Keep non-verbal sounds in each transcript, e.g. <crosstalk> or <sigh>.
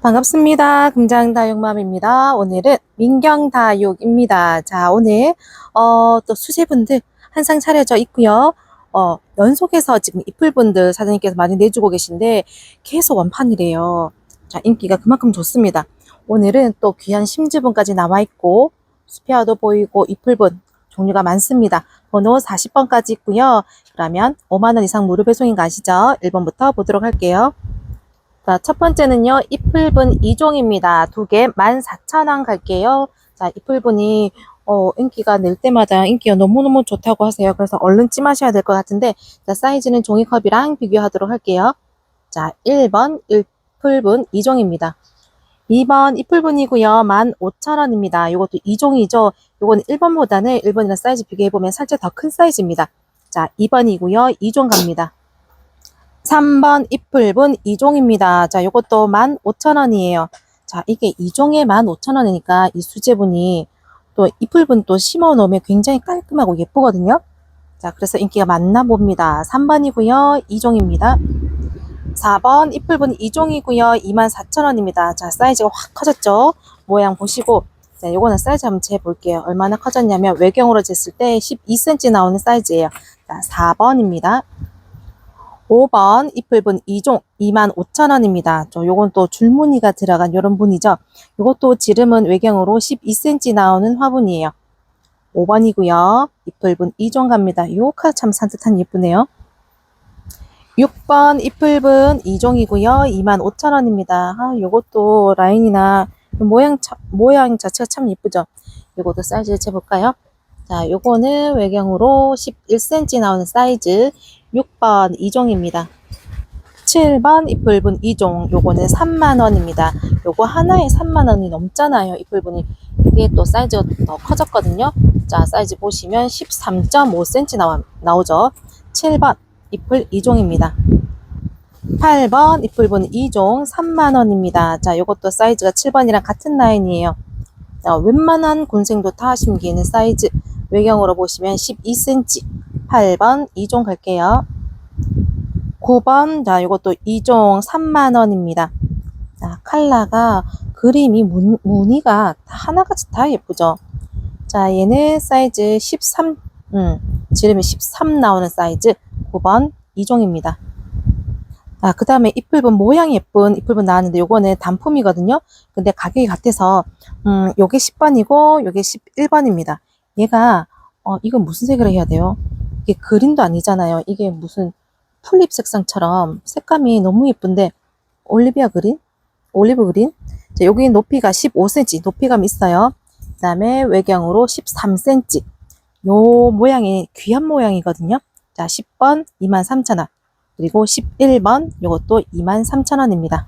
반갑습니다. 금장다육맘입니다. 오늘은 민경다육입니다. 자, 오늘, 어, 또 수제분들 한상 차려져 있고요 어, 연속해서 지금 이플분들 사장님께서 많이 내주고 계신데 계속 원판이래요. 자, 인기가 그만큼 좋습니다. 오늘은 또 귀한 심즈분까지 나와 있고, 스페어도 보이고, 이플분 종류가 많습니다. 번호 40번까지 있고요. 그러면 5만원 이상 무료 배송인 거 아시죠? 1번부터 보도록 할게요. 자, 첫 번째는요, 이플분 2종입니다. 두 개 14,000원 갈게요. 자, 이플분이, 어, 인기가 낼 때마다 인기가 너무너무 좋다고 하세요. 그래서 얼른 찜하셔야 될 것 같은데, 자, 사이즈는 종이컵이랑 비교하도록 할게요. 자, 1번 이플분 2종입니다. 2번 이플분이고요. 15,000원입니다. 이것도 2종이죠. 요거는 1번보다는 1번이랑 사이즈 비교해보면 살짝 더 큰 사이즈입니다. 자, 2번이고요. 2종 갑니다. 3번 이플분 2종입니다. 자, 요것도 15,000원이에요. 자, 이게 2종에 15,000원이니까 이 수제분이 또 이플분 또 심어 놓으면 굉장히 깔끔하고 예쁘거든요. 자, 그래서 인기가 많나 봅니다. 3번이고요. 2종입니다. 4번 이플분 2종이고요. 24,000원입니다. 자, 사이즈가 확 커졌죠? 모양 보시고 자, 요거는 사이즈 한번 재볼게요. 얼마나 커졌냐면 외경으로 쟀을 때 12cm 나오는 사이즈예요. 자, 4번입니다. 5번 이플분 2종 25,000원입니다. 저 요건 또 줄무늬가 들어간 요런 분이죠. 요것도 지름은 외경으로 12cm 나오는 화분이에요. 5번이고요. 이플분 2종 갑니다. 요칼참 산뜻한 예쁘네요. 6번 이플분 2종이고요. 25,000원입니다. 아, 요것도 라인이나 모양, 차- 모양 자체가 참 예쁘죠. 요것도 사이즈 재볼까요? 자, 요거는 외경으로 11cm 나오는 사이즈 6번 2종입니다. 7번 이플분 2종 요거는 3만원입니다. 요거 하나에 3만원이 넘잖아요. 이플분이 이게 또 사이즈가 더 커졌거든요. 자 사이즈 보시면 13.5cm 나와, 나오죠. 7번 이플 2종입니다. 8번 이플분 2종 3만원입니다. 자 요것도 사이즈가 7번이랑 같은 라인이에요. 자, 웬만한 군생도 다 심기에는 사이즈 외경으로 보시면 12cm 8번 2종 갈게요. 9번 자 이것도 2종 3만원입니다. 자 칼라가 그림이 무, 무늬가 다 하나같이 다 예쁘죠. 자 얘는 사이즈 13 음, 지름이 13 나오는 사이즈 9번 2종입니다. 자, 그 다음에 이플분 모양이 예쁜 이플분 나왔는데 요거는 단품이거든요. 근데 가격이 같아서 음, 요게 10번이고 요게 11번입니다. 얘가 어, 이건 무슨 색으로 해야 돼요? 이게 그린도 아니잖아요. 이게 무슨 풀립 색상처럼 색감이 너무 예쁜데 올리비아 그린? 올리브 그린? 자, 여기 높이가 15cm 높이감이 있어요. 그 다음에 외경으로 13cm 요 모양이 귀한 모양이거든요. 자, 10번 23,000원 그리고 11번 요것도 23,000원입니다.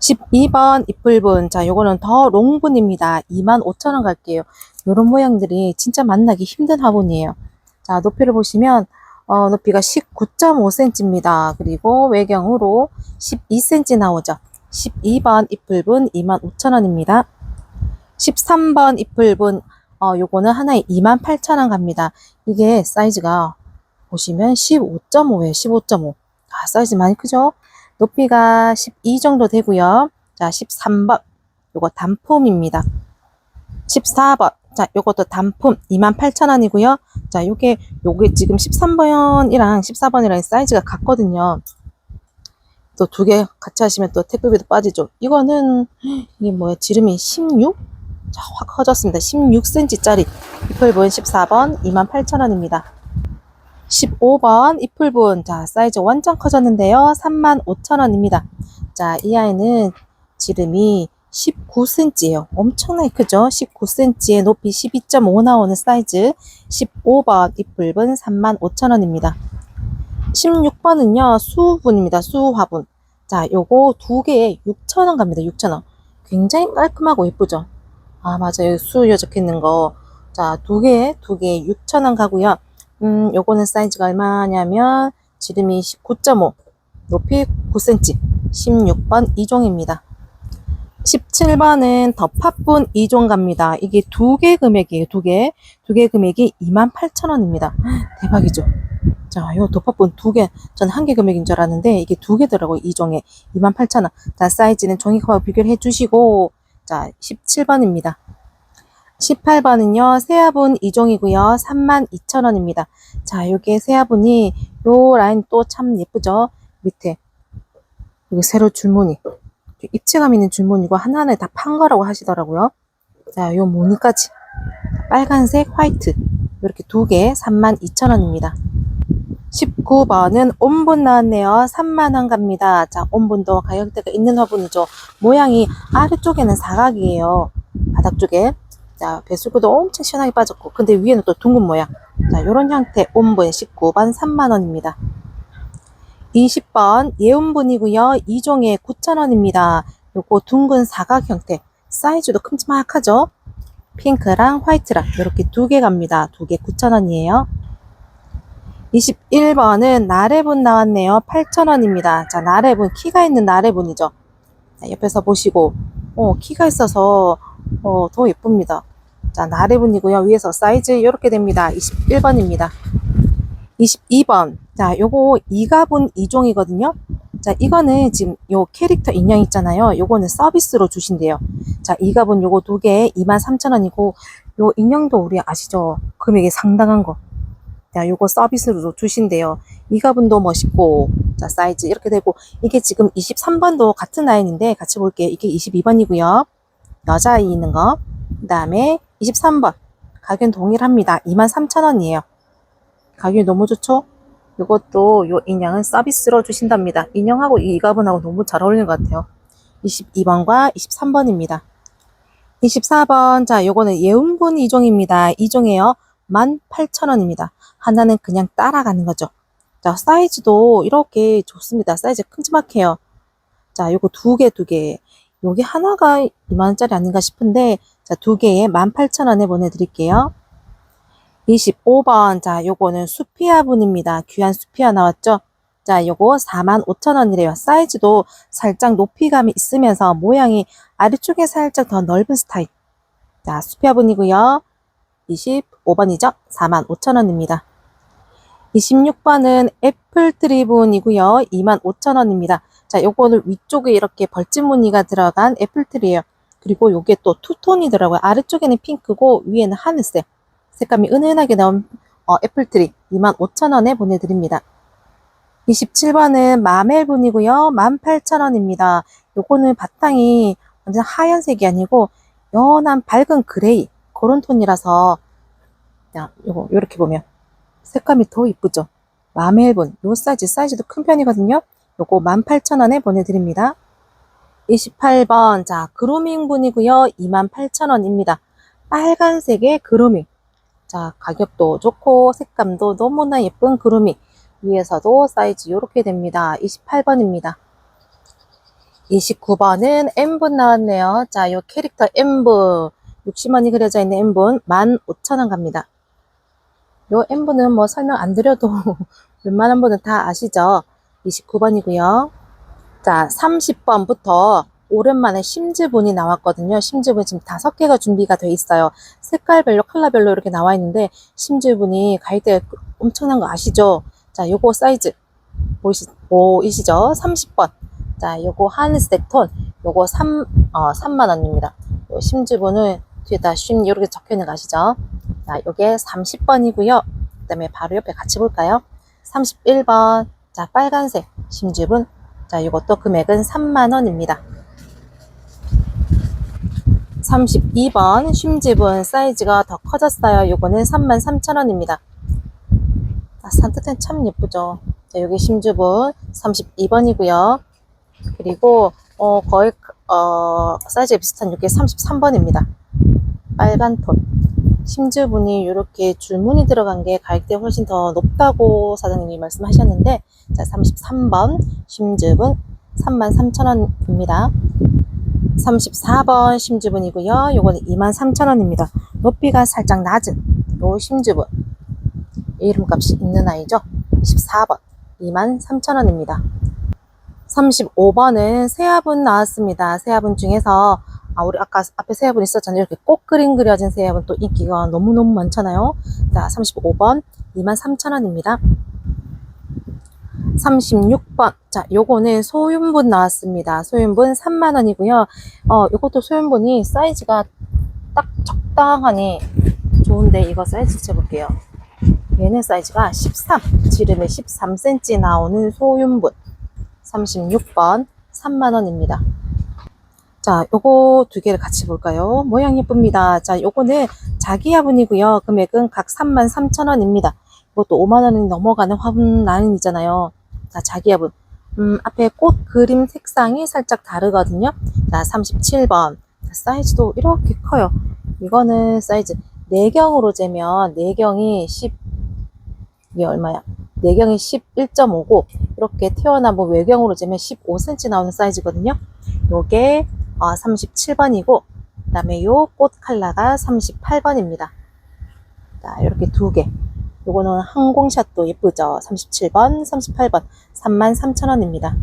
12번 이플분 자 요거는 더 롱분입니다. 25,000원 갈게요. 요런 모양들이 진짜 만나기 힘든 화분이에요. 자 높이를 보시면 어, 높이가 19.5cm입니다. 그리고 외경으로 12cm 나오죠. 12번 이플분 25,000원입니다. 13번 이플분 어, 요거는 하나에 28,000원 갑니다. 이게 사이즈가 보시면 15.5에요. 15.5. 아, 사이즈 많이 크죠? 높이가 12 정도 되고요. 자, 13번. 요거 단품입니다. 14번. 자, 요것도 단품 28,000원이고요. 자, 요게 요게 지금 13번이랑 14번이랑 사이즈가 같거든요. 또 두 개 같이 하시면 또 택배비도 빠지죠. 이거는 이게 뭐야? 지름이 16? 자, 확 커졌습니다. 16cm짜리 이플분 14번 28,000원입니다. 15번 이플분 자 사이즈 완전 커졌는데요 35,000원입니다 자 이 아이는 지름이 19cm예요. 엄청나게 크죠? 19cm에 높이 12.5 나오는 사이즈. 15번 이플분 35,000원입니다. 16번은요 수분입니다. 수화분. 자 요거 두 개에 6,000원 갑니다. 6,000원. 굉장히 깔끔하고 예쁘죠? 아 맞아요. 수요 적혀 있는 거 자 두 개에 두 개에 6,000원 가고요. 음, 요거는 사이즈가 얼마냐면 지름이 19.5, 높이 9cm, 16번 2종입니다. 17번은 더 팥분 2종 갑니다. 이게 두 개 금액이에요. 두 개. 두 개 금액이 28,000원입니다. <gasps> 대박이죠. 자, 요 도파본 두 개, 전한개 금액인 줄 알았는데, 이게 두 개더라고요. 이 종에. 28,000원. 자, 사이즈는 종이컵하고 비교를 해주시고, 자, 17번입니다. 18번은요, 세아분 2종이고요. 32,000원입니다. 자, 요게 세아분이, 요 라인 또 참 예쁘죠? 밑에. 이거 세로 줄무늬. 입체감 있는 줄무늬고 하나하나에 다 판 거라고 하시더라고요. 자, 요 무늬까지. 빨간색, 화이트. 이렇게 두 개 32,000원입니다. 19번은 온분 나왔네요. 3만원 갑니다. 자, 온분도 가격대가 있는 화분이죠. 모양이 아래쪽에는 사각이에요. 바닥 쪽에. 자, 배수구도 엄청 시원하게 빠졌고. 근데 위에는 또 둥근 모양. 자, 요런 형태 온분 19번 3만원입니다. 20번 예온분이고요. 2종에 9,000원입니다. 요거 둥근 사각 형태. 사이즈도 큼지막하죠? 핑크랑 화이트랑 이렇게 두 개 갑니다. 두 개 9,000원이에요. 21번은 나래분 나왔네요. 8,000원입니다. 자, 나래분 키가 있는 나래분이죠. 자, 옆에서 보시고 어, 키가 있어서 어, 더 예쁩니다. 자, 나래분이고요. 위에서 사이즈 이렇게 됩니다. 21번입니다. 22번. 자, 요거 이가분 2종이거든요. 자, 이거는 지금 요 캐릭터 인형 있잖아요. 요거는 서비스로 주신대요. 자, 이가분 요거 두개 23,000원이고 요 인형도 우리 아시죠? 금액이 상당한 거. 자, 요거 서비스로 주신대요. 이가분도 멋있고, 자, 사이즈 이렇게 되고, 이게 지금 23번도 같은 라인인데, 같이 볼게요. 이게 22번이고요. 여자아이 있는 거. 그 다음에 23번. 가격은 동일합니다. 23,000원이에요. 가격이 너무 좋죠? 이것도 요 인형은 서비스로 주신답니다. 인형하고 이 이가분하고 너무 잘 어울리는 것 같아요. 22번과 23번입니다. 24번. 자, 요거는 예운분 2종입니다. 2종이에요. 18,000원입니다. 하나는 그냥 따라가는 거죠. 자, 사이즈도 이렇게 좋습니다. 사이즈 큼지막해요. 자, 요거 두 개, 두 개. 여기 하나가 2만원짜리 아닌가 싶은데, 자, 두 개에 18,000원에 보내드릴게요. 25번. 자, 요거는 수피아 분입니다. 귀한 수피아 나왔죠? 자, 요거 45,000원이래요. 사이즈도 살짝 높이감이 있으면서 모양이 아래쪽에 살짝 더 넓은 스타일. 자, 수피아 분이고요. 25번이죠? 45,000원입니다. 26번은 애플 트리분이고요. 25,000원입니다. 자, 요거는 위쪽에 이렇게 벌집 무늬가 들어간 애플 트리예요. 그리고 요게 또 투톤이더라고요. 아래쪽에는 핑크고 위에는 하늘색. 색감이 은은하게 나온 어, 애플 트리 25,000원에 보내드립니다. 27번은 마멜분이고요. 18,000원입니다. 요거는 바탕이 완전 하얀색이 아니고 연한 밝은 그레이 그런 톤이라서 자, 요거 요렇게 보면 색감이 더 이쁘죠. 마멜분 요 사이즈 사이즈도 큰 편이거든요. 요거 18,000원에 보내드립니다. 28번 자 그루밍 분이고요. 28,000원입니다. 빨간색의 그루밍 자 가격도 좋고 색감도 너무나 예쁜 그루밍 위에서도 사이즈 이렇게 됩니다. 28번입니다. 29번은 M분 나왔네요. 자, 요 캐릭터 M분 60원이 그려져 있는 M분 15,000원 갑니다. 요 M분은 뭐 설명 안 드려도 <laughs> 웬만한 분은 다 아시죠? 29번이고요. 자, 30번부터 오랜만에 심즈분이 나왔거든요. 심즈분 지금 다섯 개가 준비가 돼 있어요. 색깔별로 컬러별로 이렇게 나와 있는데 심즈분이 가격대 엄청난 거 아시죠? 자, 요거 사이즈 보이시, 보이시죠? 30번. 자, 요거 하늘색 톤, 요거 3, 어, 3만원입니다. 요 심즈분은 뒤에다 쉼 이렇게 적혀 있는 거 아시죠? 자, 요게 30번이고요. 그 다음에 바로 옆에 같이 볼까요? 31번. 자, 빨간색 심즈분. 자, 요것도 금액은 3만원입니다. 32번 심즈분 사이즈가 더 커졌어요. 요거는 33,000원입니다. 아, 산뜻한 참 예쁘죠. 자, 여기 심주분 32번이고요. 그리고 어, 거의 어, 사이즈가 비슷한 이게 33번입니다. 빨간 톤. 심주분이 이렇게 줄무늬 들어간 게 가격대 훨씬 더 높다고 사장님이 말씀하셨는데 자 33번 심주분 33,000원입니다. 34번 심주분이고요. 요거는 23,000원입니다. 높이가 살짝 낮은 요 심주분 이름값이 있는 아이죠. 24번 23,000원입니다. 35번은 새화분 나왔습니다. 새화분 중에서 아, 우리 아까 앞에 새화분 있었잖아요. 이렇게 꽃 그림 그려진 새화분 또 인기가 너무너무 많잖아요. 자, 35번 23,000원입니다. 36번. 자, 요거는 소윤분 나왔습니다. 소윤분 3만원이고요. 어, 요것도 소윤분이 사이즈가 딱 적당하니 좋은데 이거 사이즈 재볼게요. 얘는 사이즈가 13, 지름이 13cm 나오는 소윤분 36번 3만원입니다. 자, 요거 두 개를 같이 볼까요? 모양 예쁩니다. 자, 요거는 자기야분이고요. 금액은 각 33,000원입니다. 이것도 5만원이 넘어가는 화분 라인이잖아요. 자, 자기야분. 음, 앞에 꽃 그림 색상이 살짝 다르거든요. 자, 37번. 자, 사이즈도 이렇게 커요. 이거는 사이즈 내경으로 재면 내경이 10 이게 얼마야? 내경이 11.5고 이렇게 태어난 뭐 외경으로 재면 15cm 나오는 사이즈거든요. 요게 어, 37번이고 그 다음에 요꽃 컬러가 38번입니다. 자, 이렇게 두 개. 요거는 항공샷도 예쁘죠? 37번, 38번 33,000원입니다.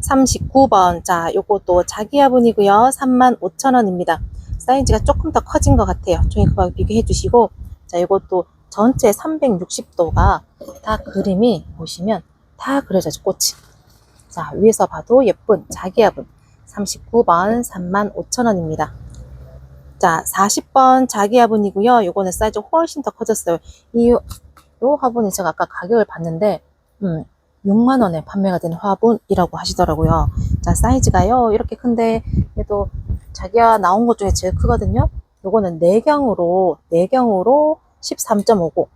39번. 자, 요것도 자기야분이고요. 35,000원입니다. 사이즈가 조금 더 커진 것 같아요. 종이컵하고 비교해 주시고 자, 요것도 전체 360도가 다 그림이 보시면 다 그려져죠 꽃이. 자, 위에서 봐도 예쁜 자기야분 39번 35,000원입니다. 자, 40번 자기야분이고요. 요거는 사이즈 훨씬 더 커졌어요. 이, 요 화분이 제가 아까 가격을 봤는데, 음, 6만원에 판매가 되는 화분이라고 하시더라고요. 자, 사이즈가요. 이렇게 큰데, 얘도 자기야 나온 것 중에 제일 크거든요. 요거는 내경으로, 내경으로 13.5고,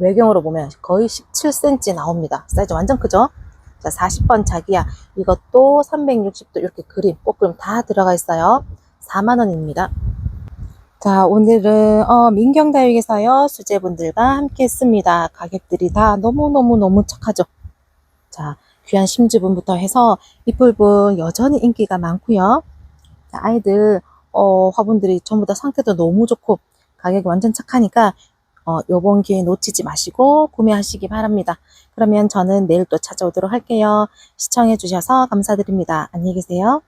외경으로 보면 거의 17cm 나옵니다. 사이즈 완전 크죠? 자, 40번 자기야. 이것도 360도 이렇게 그림, 꽃그림 다 들어가 있어요. 4만원입니다. 자, 오늘은 어, 민경다육에서요 수제분들과 함께 했습니다. 가격들이 다 너무너무너무 착하죠. 자, 귀한 심주분부터 해서 이쁠분 여전히 인기가 많고요. 자, 아이들 어, 화분들이 전부 다 상태도 너무 좋고 가격이 완전 착하니까 어, 요번 기회 놓치지 마시고 구매하시기 바랍니다. 그러면 저는 내일 또 찾아오도록 할게요. 시청해 주셔서 감사드립니다. 안녕히 계세요.